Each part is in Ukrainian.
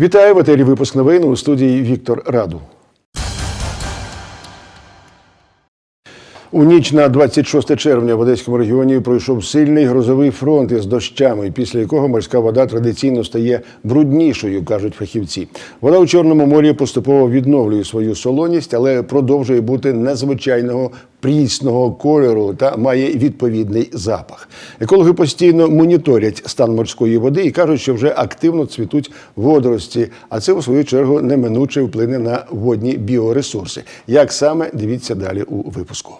Вітаю в етері випуск новин у студії Віктор Раду. У ніч на 26 червня в Одеському регіоні пройшов сильний грозовий фронт із дощами, після якого морська вода традиційно стає бруднішою, кажуть фахівці. Вода у Чорному морі поступово відновлює свою солоність, але продовжує бути незвичайного прісного кольору та має відповідний запах. Екологи постійно моніторять стан морської води і кажуть, що вже активно цвітуть водорості, а це у свою чергу неминуче вплине на водні біоресурси. Як саме дивіться далі у випуску.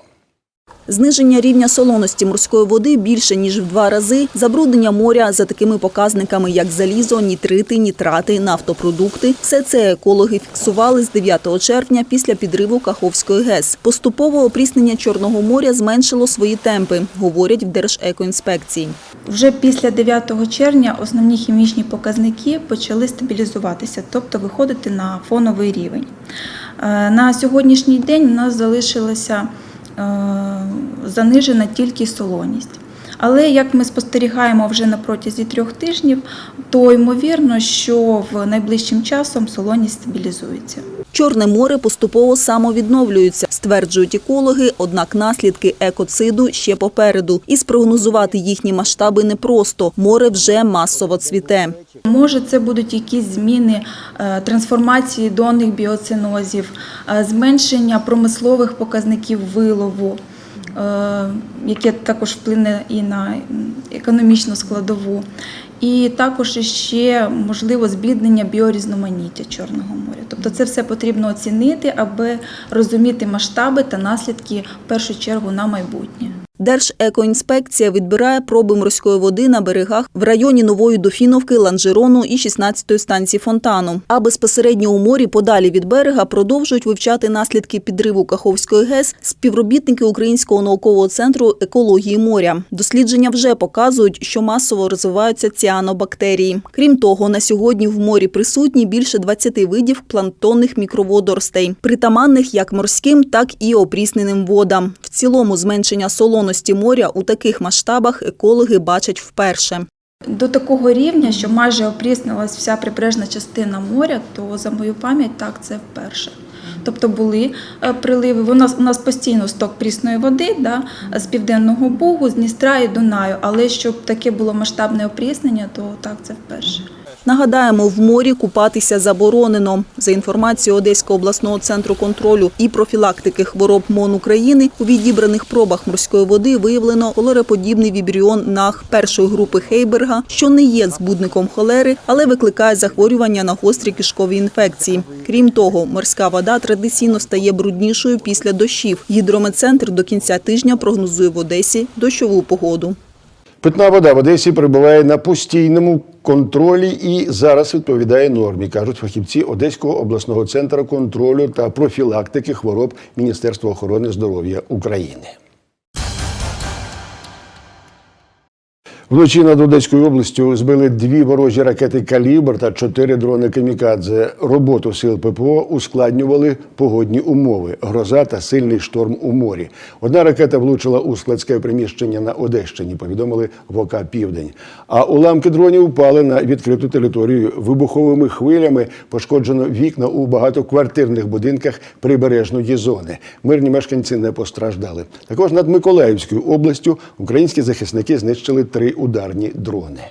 Зниження рівня солоності морської води більше ніж в два рази. Забруднення моря за такими показниками, як залізо, нітрити, нітрати, нафтопродукти. Все це екологи фіксували з 9 червня після підриву Каховської ГЕС. Поступово опріснення Чорного моря зменшило свої темпи, говорять в Держекоінспекції. Вже після 9 червня основні хімічні показники почали стабілізуватися, тобто виходити на фоновий рівень. Е, На сьогоднішній день у нас залишилася е, занижена тільки солоність. Але як ми спостерігаємо вже на протязі трьох тижнів, то ймовірно, що в найближчим часом солоність стабілізується. Чорне море поступово самовідновлюється, стверджують екологи, однак наслідки екоциду ще попереду. І спрогнозувати їхні масштаби непросто. Море вже масово цвіте. Може, це будуть якісь зміни е, трансформації донних біоцинозів, е, зменшення промислових показників вилову, е, яке також вплине і на економічну складову. І також ще можливо збіднення біорізноманіття Чорного моря. Тобто це все потрібно оцінити, аби розуміти масштаби та наслідки в першу чергу на майбутнє. Держекоінспекція відбирає проби морської води на берегах в районі Нової Дофіновки, Ланжерону і 16-ї станції Фонтану. А безпосередньо у морі подалі від берега продовжують вивчати наслідки підриву Каховської ГЕС співробітники Українського наукового центру екології моря. Дослідження вже показують, що масово розвиваються ціанобактерії. Крім того, на сьогодні в морі присутні більше 20 видів планктонних мікроводоростей, притаманних як морським, так і опрісненим водам. В цілому зменшення солоності моря у таких масштабах екологи бачать вперше. До такого рівня, що майже опріснилась вся прибережна частина моря, то за мою пам'ять так це вперше. Тобто були е, приливи. У нас, у нас постійно сток прісної води да, з південного Бугу, з Дністра і Дунаю, але щоб таке було масштабне опріснення, то так це вперше. Нагадаємо, в морі купатися заборонено. За інформацією Одеського обласного центру контролю і профілактики хвороб МОН України, у відібраних пробах морської води виявлено холереподібний вібріон наг першої групи Хейберга, що не є збудником холери, але викликає захворювання на гострі кишкові інфекції. Крім того, морська вода традиційно стає бруднішою після дощів. Гідрометцентр до кінця тижня прогнозує в Одесі дощову погоду. Питна вода в Одесі перебуває на постійному контролі і зараз відповідає нормі, кажуть фахівці Одеського обласного центру контролю та профілактики хвороб Міністерства охорони здоров'я України. Вночі над Одеською областю збили дві ворожі ракети Калібр та чотири дрони Камікадзе. Роботу сил ППО ускладнювали погодні умови, гроза та сильний шторм у морі. Одна ракета влучила у складське приміщення на Одещині. Повідомили в ОК Південь. А уламки дронів впали на відкриту територію. Вибуховими хвилями пошкоджено вікна у багатоквартирних будинках прибережної зони. Мирні мешканці не постраждали. Також над Миколаївською областю українські захисники знищили три ударні дрони.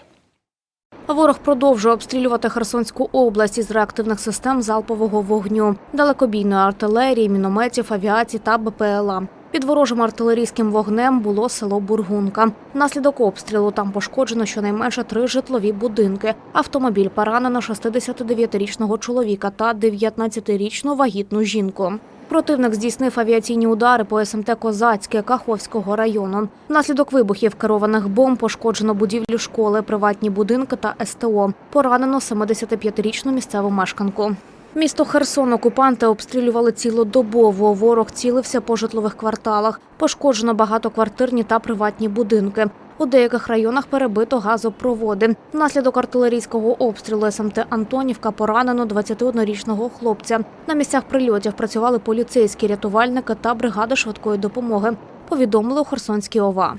Ворог продовжує обстрілювати Херсонську область із реактивних систем залпового вогню, далекобійної артилерії, мінометів, авіації та БПЛА. Під ворожим артилерійським вогнем було село Бургунка. Внаслідок обстрілу там пошкоджено щонайменше три житлові будинки. Автомобіль поранено 69-річного чоловіка та 19-річну вагітну жінку. Противник здійснив авіаційні удари по СМТ Козацьке Каховського району. Внаслідок вибухів керованих бомб пошкоджено будівлю школи, приватні будинки та СТО. Поранено 75-річну місцеву мешканку. Місто Херсон окупанти обстрілювали цілодобово. Ворог цілився по житлових кварталах. Пошкоджено багатоквартирні та приватні будинки. У деяких районах перебито газопроводи. Внаслідок артилерійського обстрілу СМТ Антонівка поранено 21-річного хлопця. На місцях прильотів працювали поліцейські рятувальники та бригада швидкої допомоги. Повідомили у Херсонській ОВА.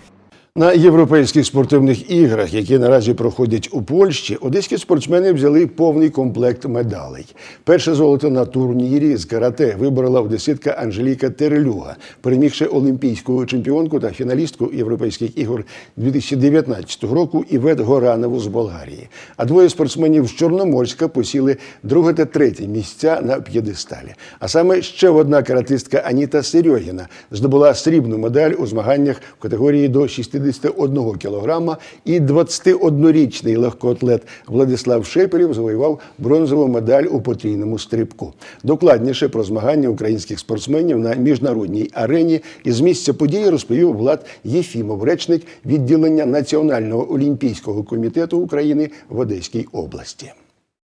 На європейських спортивних іграх, які наразі проходять у Польщі, одеські спортсмени взяли повний комплект медалей. Перше золото на турнірі з карате виборола одеситка Анжеліка Терелюга, перемігши олімпійську чемпіонку та фіналістку європейських ігор 2019 року Івет Горанову з Болгарії. А двоє спортсменів з Чорноморська посіли друге та третє місця на п'єдесталі. А саме ще одна каратистка Аніта Серьогіна здобула срібну медаль у змаганнях в категорії до 61 кілограма і 21-річний легкоатлет Владислав Шепелєв завоював бронзову медаль у потрійному стрибку. Докладніше про змагання українських спортсменів на міжнародній арені із місця події розповів Влад Єфімов, речник відділення Національного олімпійського комітету України в Одеській області.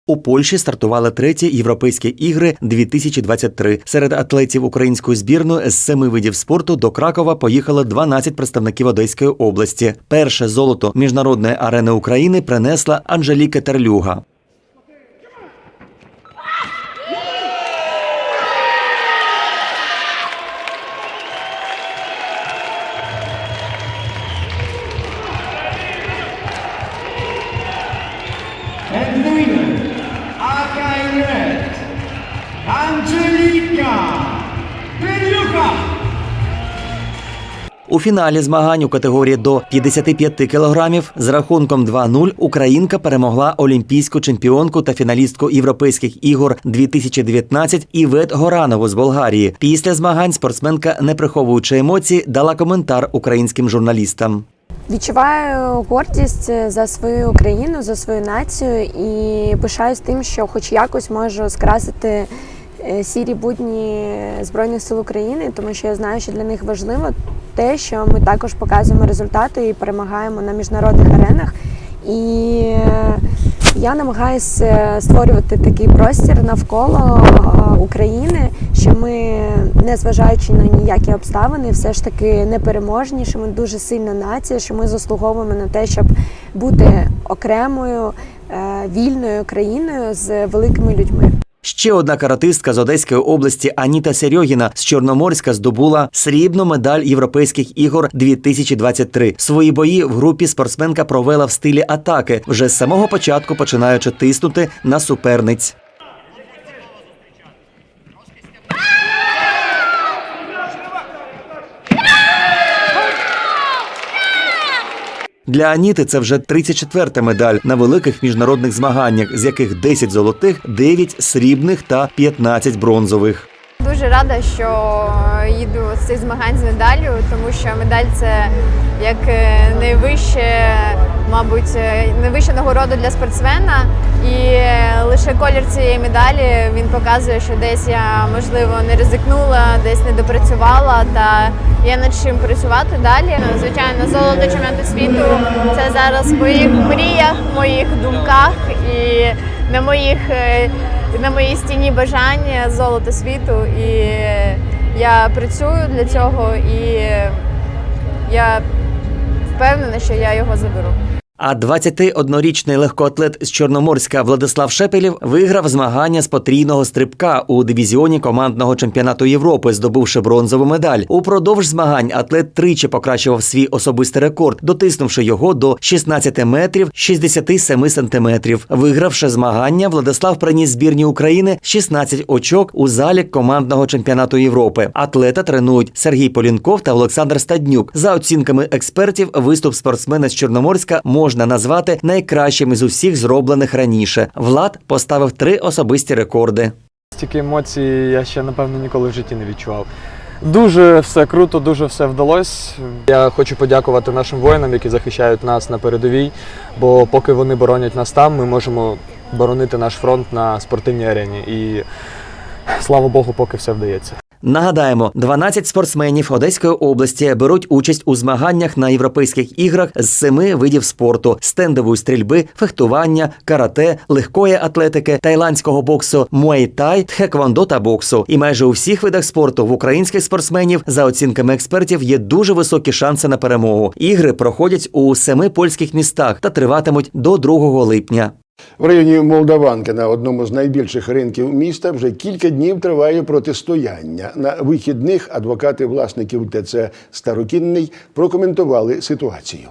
У Польщі стартували треті європейські ігри 2023. Серед атлетів української збірної з семи видів спорту до Кракова поїхало 12 представників Одеської області. Перше золото міжнародної арени України принесла Анжеліка Терлюга. У фіналі змагань у категорії до 55 кілограмів з рахунком 2-0 Українка перемогла олімпійську чемпіонку та фіналістку європейських ігор 2019 Івет Горанову з Болгарії. Після змагань спортсменка, не приховуючи емоцій, дала коментар українським журналістам. Відчуваю гордість за свою країну, за свою націю і пишаюсь тим, що хоч якось можу скрасити сірі будні Збройних сил України, тому що я знаю, що для них важливо те, що ми також показуємо результати і перемагаємо на міжнародних аренах. І е, я намагаюся створювати такий простір навколо е, України, що ми, незважаючи на ніякі обставини, все ж таки непереможні, що ми дуже сильна нація, що ми заслуговуємо на те, щоб бути окремою е, вільною країною з великими людьми. Ще одна каратистка з Одеської області Аніта Серьогіна з Чорноморська здобула срібну медаль Європейських ігор 2023. Свої бої в групі спортсменка провела в стилі атаки, вже з самого початку починаючи тиснути на суперниць. Для Аніти це вже 34-та медаль на великих міжнародних змаганнях, з яких 10 золотих, 9 срібних та 15 бронзових. Дуже рада, що їду з цих змагань з медаллю, тому що медаль це як е, найвище, мабуть, е, найвища нагорода для спортсмена. І е, лише колір цієї медалі він показує, що десь я можливо не ризикнула, десь не допрацювала, та є над чим працювати далі. Звичайно, золото чемпіонату світу це зараз в моїх мріях, моїх думках і на моїх на моїй стіні бажання золото світу. І я працюю для цього, і я впевнена, що я його заберу. А 21-річний легкоатлет з Чорноморська Владислав Шепелєв виграв змагання з потрійного стрибка у дивізіоні командного чемпіонату Європи, здобувши бронзову медаль. Упродовж змагань атлет тричі покращував свій особистий рекорд, дотиснувши його до 16 метрів 67 сантиметрів. Вигравши змагання, Владислав приніс збірні України 16 очок у залік командного чемпіонату Європи. Атлета тренують Сергій Полінков та Олександр Стаднюк. За оцінками експертів, виступ спортсмена з Чорноморська можна назвати найкращим із усіх зроблених раніше. Влад поставив три особисті рекорди. Стільки емоцій я ще напевно ніколи в житті не відчував. Дуже все круто, дуже все вдалося. Я хочу подякувати нашим воїнам, які захищають нас на передовій. Бо поки вони боронять нас там, ми можемо боронити наш фронт на спортивній арені. І слава Богу, поки все вдається. Нагадаємо, 12 спортсменів Одеської області беруть участь у змаганнях на європейських іграх з семи видів спорту: стендової стрільби, фехтування, карате, легкої атлетики, тайландського боксу, муay-тай, тхеквондо та боксу. І майже у всіх видах спорту в українських спортсменів, за оцінками експертів, є дуже високі шанси на перемогу. Ігри проходять у семи польських містах та триватимуть до 2 липня. В районі Молдаванки на одному з найбільших ринків міста вже кілька днів триває протистояння. На вихідних адвокати власників ТЦ Старокінний прокоментували ситуацію.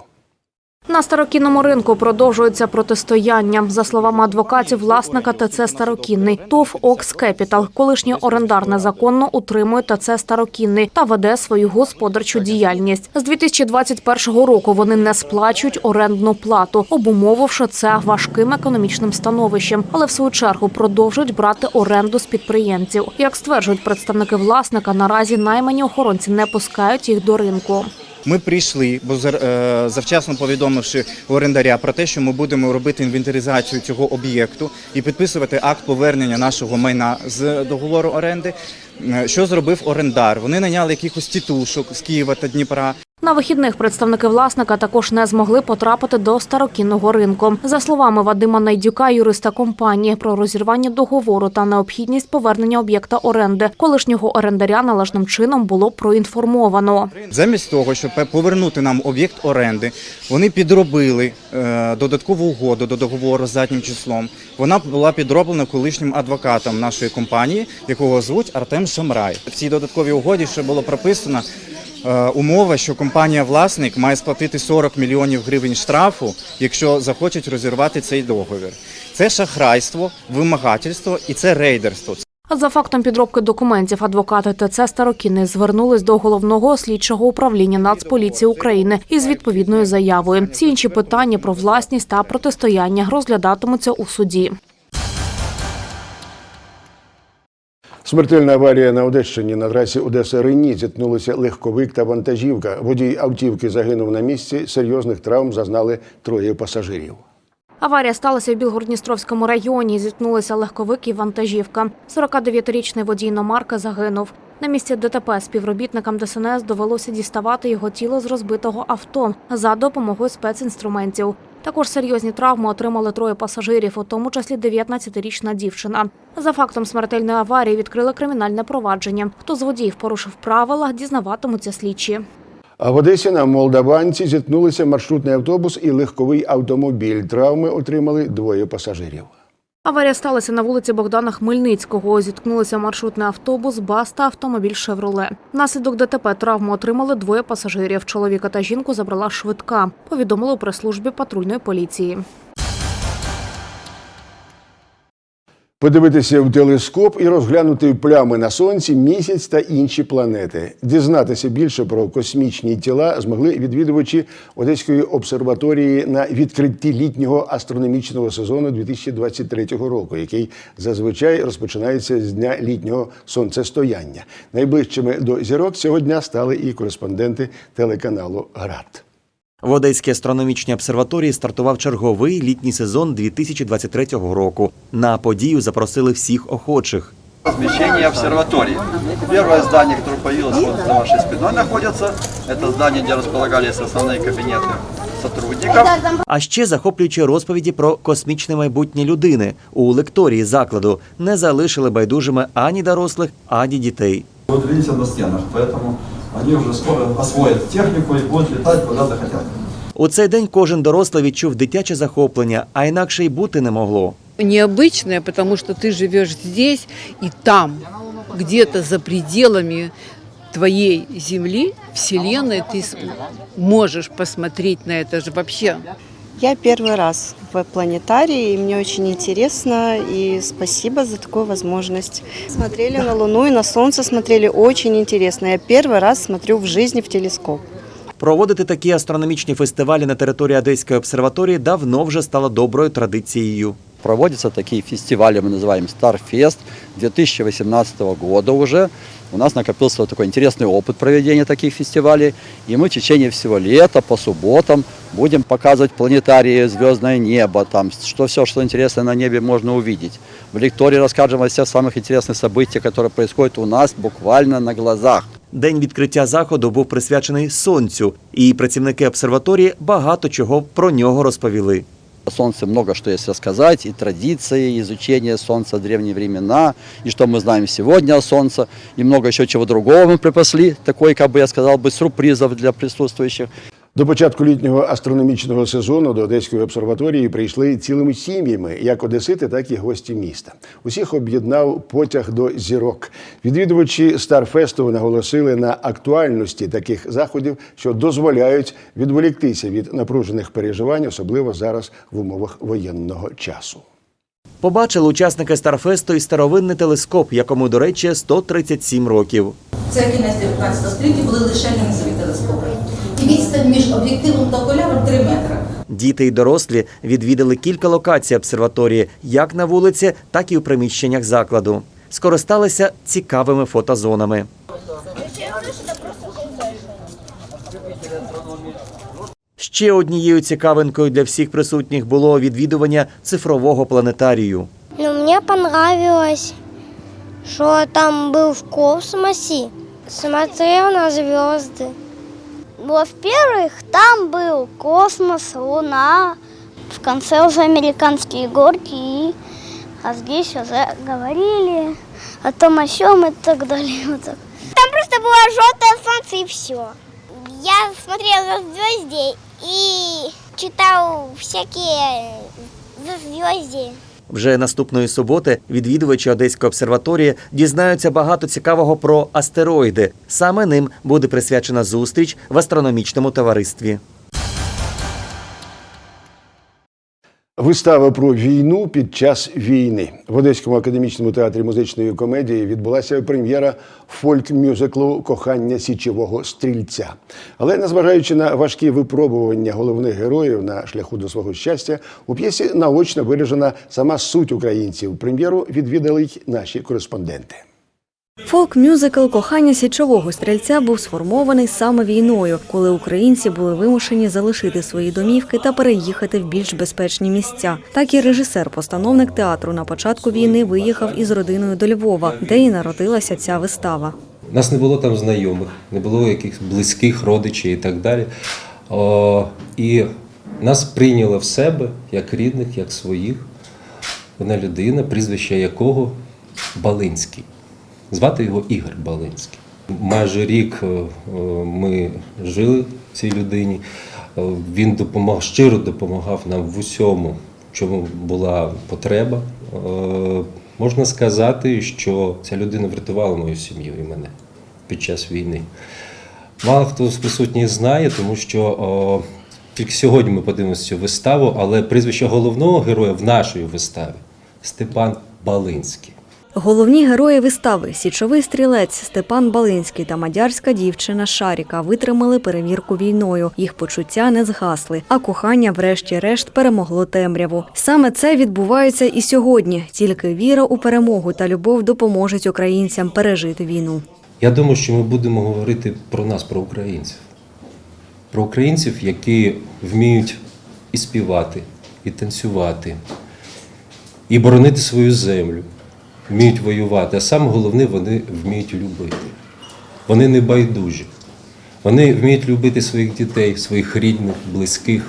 На старокінному ринку продовжується протистояння. За словами адвокатів, власника ТЦ Старокінний ТОВ Окс Кепітал, колишній орендар незаконно утримує ТЦ Старокінний та веде свою господарчу діяльність. З 2021 року вони не сплачують орендну плату, обумовивши це важким економічним становищем, але в свою чергу продовжують брати оренду з підприємців. Як стверджують представники власника, наразі наймані охоронці не пускають їх до ринку. Ми прийшли, бо е, завчасно повідомивши орендаря про те, що ми будемо робити інвентаризацію цього об'єкту і підписувати акт повернення нашого майна з договору оренди. Е, Що зробив орендар? Вони наняли якихось тітушок з Києва та Дніпра. На вихідних представники власника також не змогли потрапити до старокінного ринку. За словами Вадима Найдюка, юриста компанії, про розірвання договору та необхідність повернення об'єкта оренди колишнього орендаря належним чином було проінформовано. Замість того, щоб повернути нам об'єкт оренди, вони підробили е, додаткову угоду до договору з заднім числом. Вона була підроблена колишнім адвокатом нашої компанії, якого звуть Артем Шамрай. В цій додатковій угоді ще було прописано умова, що компанія-власник має сплатити 40 мільйонів гривень штрафу, якщо захочуть розірвати цей договір. Це шахрайство, вимагательство і це рейдерство. За фактом підробки документів адвокати ТЦ Старокінний звернулись до головного слідчого управління Нацполіції України із відповідною заявою. Всі інші питання про власність та протистояння розглядатимуться у суді. Смертельна аварія на Одещині на трасі Одеса Рені зіткнулися легковик та вантажівка. Водій автівки загинув на місці. Серйозних травм зазнали троє пасажирів. Аварія сталася в Білгородністровському районі. Зіткнулися легковик і вантажівка. 49-річний водій іномарки загинув. На місці ДТП співробітникам ДСНС довелося діставати його тіло з розбитого авто за допомогою спецінструментів. Також серйозні травми отримали троє пасажирів, у тому числі 19-річна дівчина. За фактом смертельної аварії відкрили кримінальне провадження. Хто з водіїв порушив правила, дізнаватимуться слідчі. А в Одесі на Молдаванці зіткнулися маршрутний автобус і легковий автомобіль. Травми отримали двоє пасажирів. Аварія сталася на вулиці Богдана Хмельницького. Зіткнулися маршрутний автобус, бас та автомобіль «Шевроле». Наслідок ДТП травму отримали двоє пасажирів. Чоловіка та жінку забрала швидка. Повідомили у прес-службі патрульної поліції. Подивитися в телескоп і розглянути плями на сонці, місяць та інші планети. Дізнатися більше про космічні тіла змогли відвідувачі Одеської обсерваторії на відкритті літнього астрономічного сезону 2023 року, який зазвичай розпочинається з дня літнього сонцестояння. Найближчими до зірок цього дня стали і кореспонденти телеканалу ГРАД. В Одеській астрономічній обсерваторії стартував черговий літній сезон 2023 року. На подію запросили всіх охочих. размещение обсерватории. Первое здание, которое появилось вот за вашей спиной находится, это здание, где располагались основные кабинеты сотрудников. А ще захоплюючі розповіді про космічне майбутнє людини у лекторії закладу не залишили байдужими ані дорослих, ані дітей. Вот видите на стенах, поэтому они уже скоро освоят технику и будут летать куда захотят. У цей день кожен дорослий відчув дитяче захоплення, а інакше й бути не могло. необычное, потому что ты живешь здесь и там, где-то за пределами твоей Земли, Вселенной, ты с- можешь посмотреть на это же вообще. Я первый раз в планетарии, и мне очень интересно, и спасибо за такую возможность. Смотрели на Луну и на Солнце смотрели очень интересно. Я первый раз смотрю в жизни в телескоп. Проводити такі астрономічні фестивалі на території Одеської обсерваторії давно вже стало доброю традицією. Проводятся такие фестивали, мы называем Starfest 2018 года уже. У нас накопился вот такой интересный опыт проведения таких фестивалей. И мы в течение всего лета, по субботам, будем показывать планетарии, звездное небо, там, что все, что интересно на небе можно увидеть. В лектории расскажем о всех самых интересных событиях, которые происходят у нас буквально на глазах. День відкриття заходу був присвячений сонцю, і працівники обсерваторії багато чого про нього розповіли. О Солнце много что есть рассказать, и традиции, и изучение Солнца в древние времена, и что мы знаем сегодня о Солнце, и много еще чего другого мы припасли, такой, как бы я сказал бы, сюрпризов для присутствующих. До початку літнього астрономічного сезону до Одеської обсерваторії прийшли цілими сім'ями, як одесити, так і гості міста. Усіх об'єднав потяг до зірок. Відвідувачі Старфесту наголосили на актуальності таких заходів, що дозволяють відволіктися від напружених переживань, особливо зараз в умовах воєнного часу. Побачили учасники Старфесту і старовинний телескоп, якому, до речі, 137 років. Це кінець 19 століття були лише лінзові телескопи. І відстань між об'єктивом та окуляром 3 метри. Діти й дорослі відвідали кілька локацій обсерваторії, як на вулиці, так і у приміщеннях закладу. Скористалися цікавими фотозонами. Ще однією цікавинкою для всіх присутніх було відвідування цифрового планетарію. Ну, мне понравилось, что там был в космосе, смотрел на звезды. Во-первых, там был космос, Луна, в конце уже американские горки, и- а здесь уже говорили о том, о чем и так далее. Вот так. Там просто было желтое солнце и все. Я смотрел звезды и читал всякие звезды. Вже наступної суботи відвідувачі Одеської обсерваторії дізнаються багато цікавого про астероїди. Саме ним буде присвячена зустріч в астрономічному товаристві. Вистава про війну під час війни в Одеському академічному театрі музичної комедії відбулася прем'єра фольк-мюзиклу Кохання січового стрільця. Але незважаючи на важкі випробування головних героїв на шляху до свого щастя, у п'єсі наочно виражена сама суть українців. Прем'єру відвідали й наші кореспонденти. Фолк-мюзикл Кохання січового стрільця був сформований саме війною, коли українці були вимушені залишити свої домівки та переїхати в більш безпечні місця. Так і режисер-постановник театру на початку війни виїхав із родиною до Львова, де і народилася ця вистава. Нас не було там знайомих, не було якихось близьких родичів і так далі. О, і нас прийняла в себе як рідних, як своїх. Вона людина, прізвище якого Балинський. Звати його Ігор Балинський. Майже рік е, е, ми жили цій людині. Е, Він допомагав, щиро допомагав нам в усьому, чому була потреба. Можна сказати, що ця людина врятувала мою сім'ю і мене під час війни. Мало хто з присутніх знає, тому що о, тільки сьогодні ми подивимося цю виставу, але прізвище головного героя в нашій виставі Степан Балинський. Головні герої вистави січовий стрілець Степан Балинський та мадярська дівчина Шаріка витримали перевірку війною. Їх почуття не згасли, а кохання, врешті-решт, перемогло темряву. Саме це відбувається і сьогодні. Тільки віра у перемогу та любов допоможуть українцям пережити війну. Я думаю, що ми будемо говорити про нас, про українців. Про українців, які вміють і співати, і танцювати, і боронити свою землю, вміють воювати. А саме головне, вони вміють любити. Вони не байдужі. Вони вміють любити своїх дітей, своїх рідних, близьких,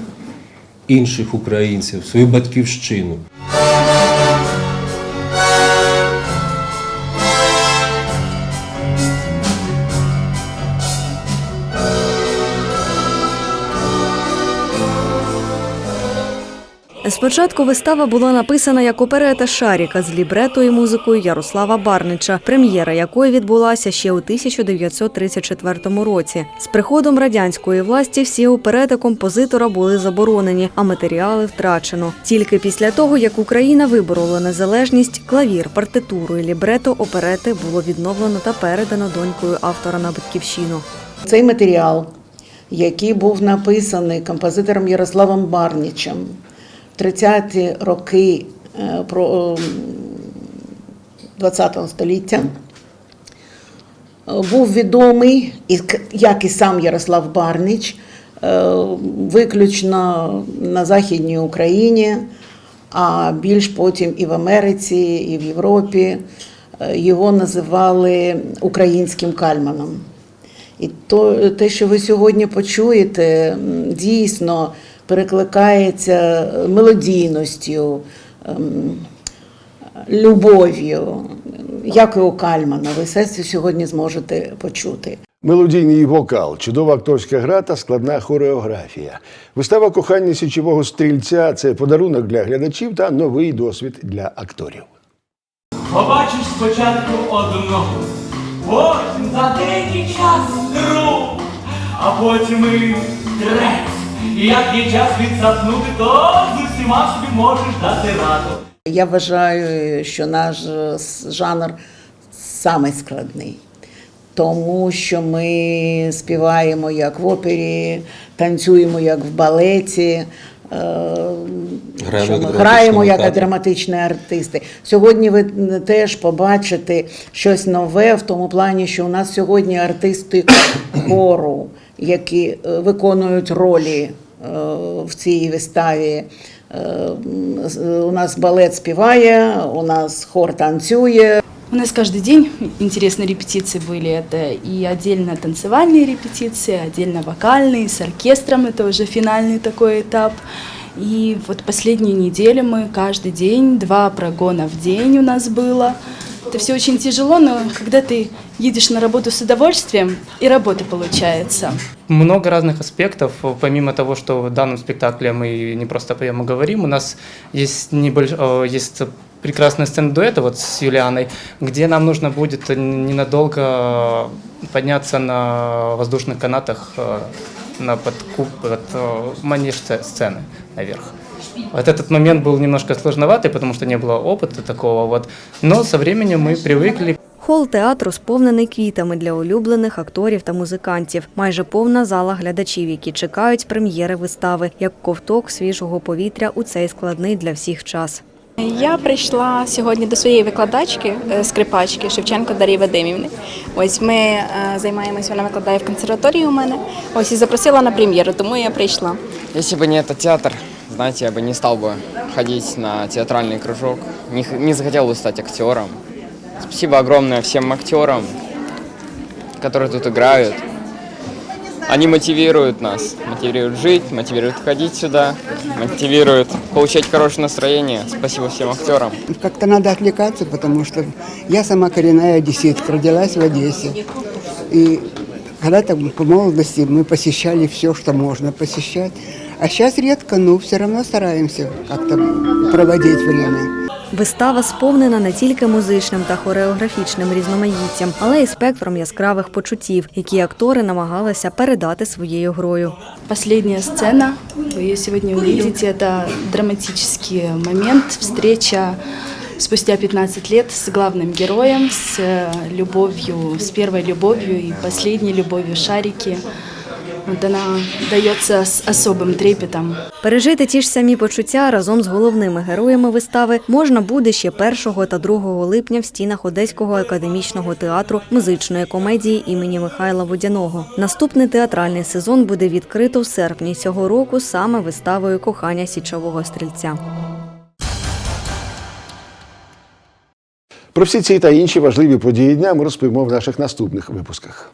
інших українців, свою батьківщину. Спочатку вистава була написана як оперета Шаріка з лібрето і музикою Ярослава Барнича, прем'єра якої відбулася ще у 1934 році. З приходом радянської власті всі оперети композитора були заборонені, а матеріали втрачено. Тільки після того, як Україна виборола незалежність, клавір, партитуру і лібрето оперети було відновлено та передано донькою автора на батьківщину. Цей матеріал, який був написаний композитором Ярославом Барнічем 30-ті роки е, про ХХ століття, е, був відомий, як і сам Ярослав Барніч, е, виключно на Західній Україні, а більш потім і в Америці, і в Європі. Його називали українським кальманом. І то, те, що ви сьогодні почуєте, дійсно перекликається мелодійністю, ем, любов'ю. як і у Кальмана, ви все це сьогодні зможете почути. Мелодійний вокал, чудова акторська гра та складна хореографія. Вистава кохання січового стрільця це подарунок для глядачів та новий досвід для акторів. Побачиш спочатку одного, потім за деякий час другу, а потім і третій. І як є час відсапнути, то з усіма собі можеш дати раду. Я вважаю, що наш е, жанр самий складний, тому що ми співаємо як в опері, танцюємо як в балеті. е, Граємо ми драматичні граємо як драматичні артисти. Сьогодні ви теж побачите щось нове в тому плані, що у нас сьогодні артисти хору, які е, виконують ролі в цій виставі. Е, з- У нас балет співає, у нас хор танцює. У нас каждый день интересные репетиции были. Это и отдельно танцевальные репетиции, отдельно вокальные, с оркестром. Это уже финальный такой этап. И вот последнюю неделю мы каждый день, два прогона в день у нас было. Это все очень тяжело, но когда ты едешь на работу с удовольствием, и работа получается. Много разных аспектов. Помимо того, что в данном спектакле мы не просто поем, а говорим, у нас есть, небольш... э, есть прекрасная сцена дуэта вот с Юлианой, где нам нужно будет ненадолго подняться на воздушных канатах э, на подкуп, под э, манеж сце- сцены наверх. Вот этот момент был немножко сложноватый, потому что не было опыта такого, вот. но со временем мы привыкли, Хол театру сповнений квітами для улюблених акторів та музикантів. Майже повна зала глядачів, які чекають прем'єри вистави, як ковток свіжого повітря у цей складний для всіх час. Я прийшла сьогодні до своєї викладачки, е, скрипачки Шевченко Дар'ї Вадимівни. Ось ми е, займаємося, вона викладає в консерваторії у мене. Ось і запросила на прем'єру, тому я прийшла. Если бы не этот театр, знаете, я бы не стал бы ходить на театральный кружок, не, не захотел бы стать актером. Спасибо огромное всем актерам, которые тут играют. Они мотивируют нас, мотивируют жить, мотивируют ходить сюда, мотивируют получать хорошее настроение. Спасибо всем актерам. Как-то надо отвлекаться, потому что я сама коренная одесситка, родилась в Одессе. И когда-то по молодости мы посещали все, что можно посещать. А сейчас редко, но все равно стараемся как-то проводить время. Вистава сповнена не тільки музичним та хореографічним різноманіттям, але й спектром яскравих почуттів, які актори намагалися передати своєю грою. Последняя сцена, вы ее сегодня увидите, это драматический момент, встреча спустя 15 лет с главным героем, с э, любовью, с первой любовью и последней любовью Шарики. Вот она дается с особым трепетом. Пережити ті ж самі почуття разом з головними героями вистави можна буде ще 1 та 2 липня в стінах Одеського академічного театру музичної комедії імені Михайла Водяного. Наступний театральний сезон буде відкрито в серпні цього року саме виставою Кохання січового стрільця. Про всі ці та інші важливі події дня ми розповімо в наших наступних випусках.